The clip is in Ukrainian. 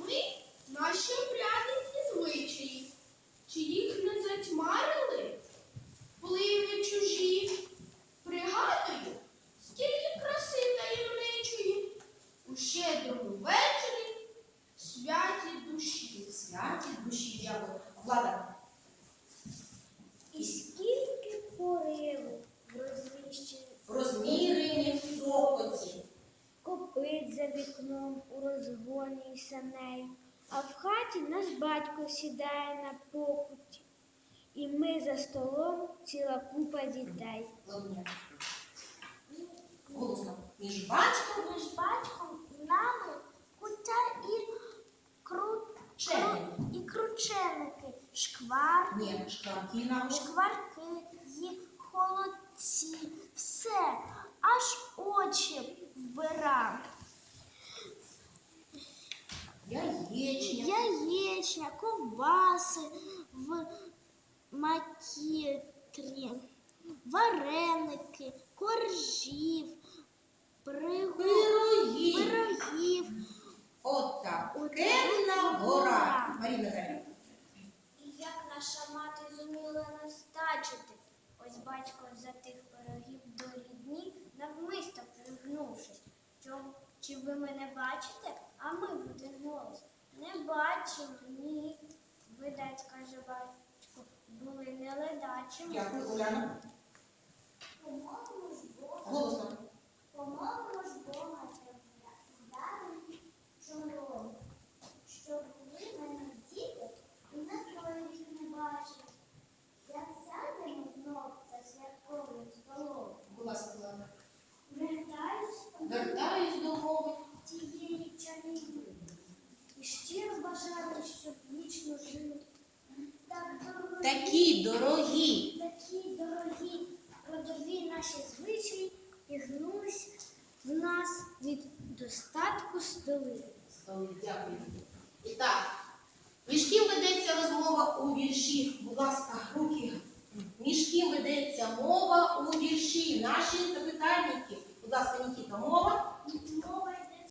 ми наші обряди звичаї. Чи їх не затьмарили? Впливи чужі. Пригадую, скільки краси таємничої у щедрому вечорі святі душі. Святі душі, дякую. Влада. І скільки пориву в розвіщенні Розмірені в сокоті. копит за вікном у розгоні саней, а в хаті наш батько сідає на покуті, і ми за столом ціла купа дітей. Голосно. Між батьком Між батьком нами куття і кру... І крученики, шквар, Ні, шкварки нам. шкварки, і холодці, все, аж очі вбира. Яєчня. Ковбаси в макітрі, вареники, коржів. Пирогів. От так. От Темна гора. Марія Назарівна. І як наша мати зуміла нас тачити. Ось батько за тих пирогів до рідні, навмисто пригнувшись. Чи ви мене бачите? А ми один голос. Не бачимо, ні. Видать, каже батько, були не ледачими. Дякую, Уляна. Помолимо ж Бога, Голосно. помолимо ж Бога, чором, щоб ви мене діти і на не бачили. Як сядемо знов за святковим столом, Будь ласка, Влада. вертаюсь Вертаюсь до мови. тієї такі дорогі. Такі дорогі родові наші звичаї і гнулись в нас від достатку столи. Дякую. І так, між ким ведеться розмова у вірші, будь ласка, руки. Між ким ведеться мова у вірші, наші запитальники. Будь ласка, Нікіта, мова. Мова.